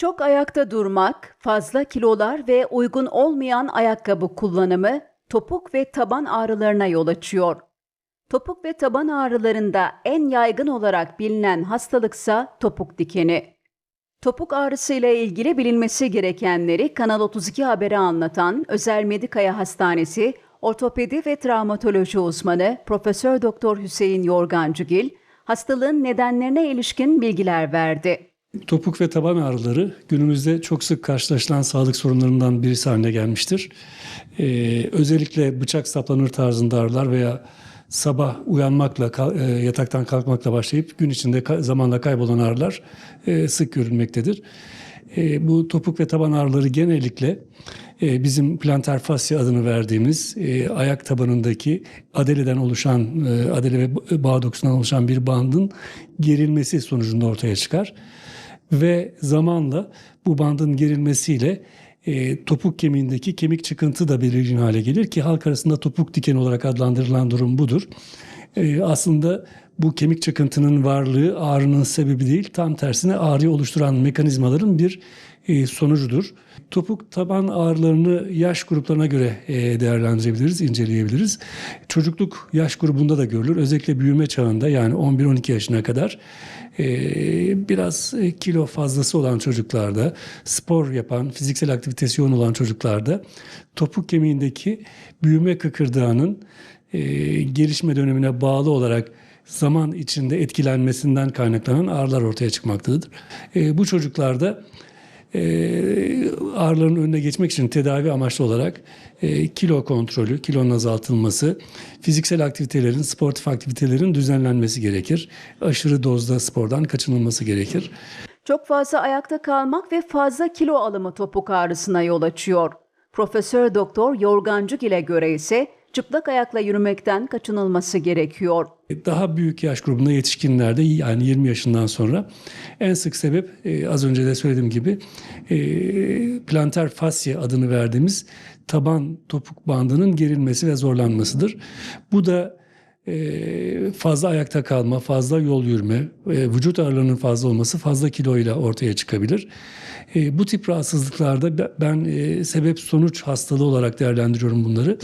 Çok ayakta durmak, fazla kilolar ve uygun olmayan ayakkabı kullanımı topuk ve taban ağrılarına yol açıyor. Topuk ve taban ağrılarında en yaygın olarak bilinen hastalıksa topuk dikeni. Topuk ağrısı ile ilgili bilinmesi gerekenleri Kanal 32 Haber'e anlatan Özel Medikaya Hastanesi ortopedi ve travmatoloji uzmanı Profesör Doktor Hüseyin Yorgancıgil hastalığın nedenlerine ilişkin bilgiler verdi. Topuk ve taban ağrıları günümüzde çok sık karşılaşılan sağlık sorunlarından birisi haline gelmiştir. Ee, özellikle bıçak saplanır tarzında ağrılar veya sabah uyanmakla, e, yataktan kalkmakla başlayıp gün içinde zamanla kaybolan ağrılar e, sık görülmektedir. E, bu topuk ve taban ağrıları genellikle bizim plantar fasya adını verdiğimiz ayak tabanındaki adeleden oluşan, adele ve bağ dokusundan oluşan bir bandın gerilmesi sonucunda ortaya çıkar ve zamanla bu bandın gerilmesiyle e, topuk kemiğindeki kemik çıkıntı da belirgin hale gelir ki halk arasında topuk dikeni olarak adlandırılan durum budur. E, aslında bu kemik çıkıntının varlığı ağrının sebebi değil, tam tersine ağrıyı oluşturan mekanizmaların bir e, sonucudur. Topuk taban ağrılarını yaş gruplarına göre e, değerlendirebiliriz, inceleyebiliriz. Çocukluk yaş grubunda da görülür. Özellikle büyüme çağında yani 11-12 yaşına kadar e, biraz kilo fazlası olan çocuklarda, spor yapan, fiziksel aktivitesi yoğun olan çocuklarda topuk kemiğindeki büyüme kıkırdağının e, gelişme dönemine bağlı olarak zaman içinde etkilenmesinden kaynaklanan ağrılar ortaya çıkmaktadır. E, bu çocuklarda e, ağrıların önüne geçmek için tedavi amaçlı olarak e, kilo kontrolü, kilonun azaltılması, fiziksel aktivitelerin, sportif aktivitelerin düzenlenmesi gerekir. Aşırı dozda spordan kaçınılması gerekir. Çok fazla ayakta kalmak ve fazla kilo alımı topuk ağrısına yol açıyor. Profesör Doktor Yorgancıgil'e göre ise çıplak ayakla yürümekten kaçınılması gerekiyor. Daha büyük yaş grubunda yetişkinlerde yani 20 yaşından sonra en sık sebep e, az önce de söylediğim gibi e, plantar fasya adını verdiğimiz taban topuk bandının gerilmesi ve zorlanmasıdır. Bu da e, fazla ayakta kalma, fazla yol yürüme, e, vücut ağırlığının fazla olması fazla kiloyla ortaya çıkabilir. E, bu tip rahatsızlıklarda be- ben e, sebep sonuç hastalığı olarak değerlendiriyorum bunları.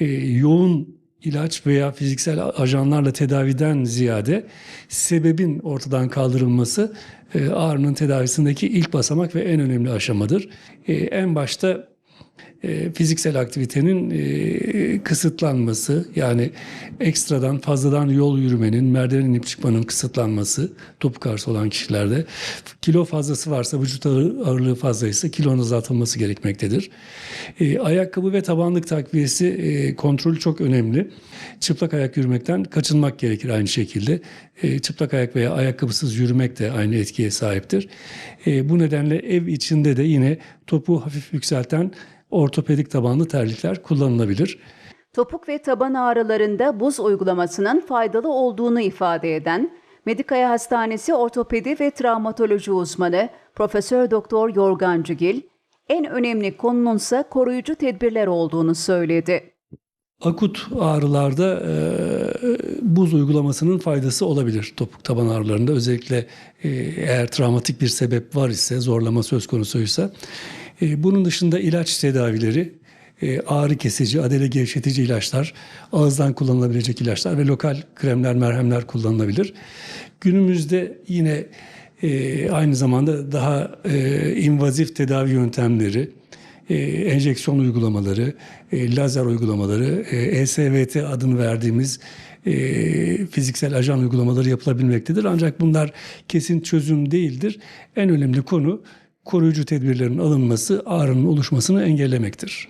E, yoğun ilaç veya fiziksel ajanlarla tedaviden ziyade sebebin ortadan kaldırılması e, ağrının tedavisindeki ilk basamak ve en önemli aşamadır. E, en başta e, fiziksel aktivitenin e, kısıtlanması yani ekstradan fazladan yol yürümenin, merdiven inip çıkmanın kısıtlanması topuk ağrısı olan kişilerde kilo fazlası varsa vücut ağır- ağırlığı fazlaysa kilonun azaltılması gerekmektedir. E, ayakkabı ve tabanlık takviyesi kontrolü çok önemli. Çıplak ayak yürümekten kaçınmak gerekir aynı şekilde. Çıplak ayak veya ayakkabısız yürümek de aynı etkiye sahiptir. Bu nedenle ev içinde de yine topuğu hafif yükselten ortopedik tabanlı terlikler kullanılabilir. Topuk ve taban ağrılarında buz uygulamasının faydalı olduğunu ifade eden Medikaya Hastanesi ortopedi ve travmatoloji uzmanı Profesör Doktor Yorgancıgil, en önemli konununsa koruyucu tedbirler olduğunu söyledi. Akut ağrılarda e, buz uygulamasının faydası olabilir topuk taban ağrılarında. Özellikle e, eğer travmatik bir sebep var ise, zorlama söz konusuysa. E, bunun dışında ilaç tedavileri, e, ağrı kesici, adele gevşetici ilaçlar, ağızdan kullanılabilecek ilaçlar ve lokal kremler, merhemler kullanılabilir. Günümüzde yine e, aynı zamanda daha invazif tedavi yöntemleri, enjeksiyon uygulamaları, lazer uygulamaları, ESVT adını verdiğimiz e, fiziksel ajan uygulamaları yapılabilmektedir. Ancak bunlar kesin çözüm değildir. En önemli konu koruyucu tedbirlerin alınması ağrının oluşmasını engellemektir.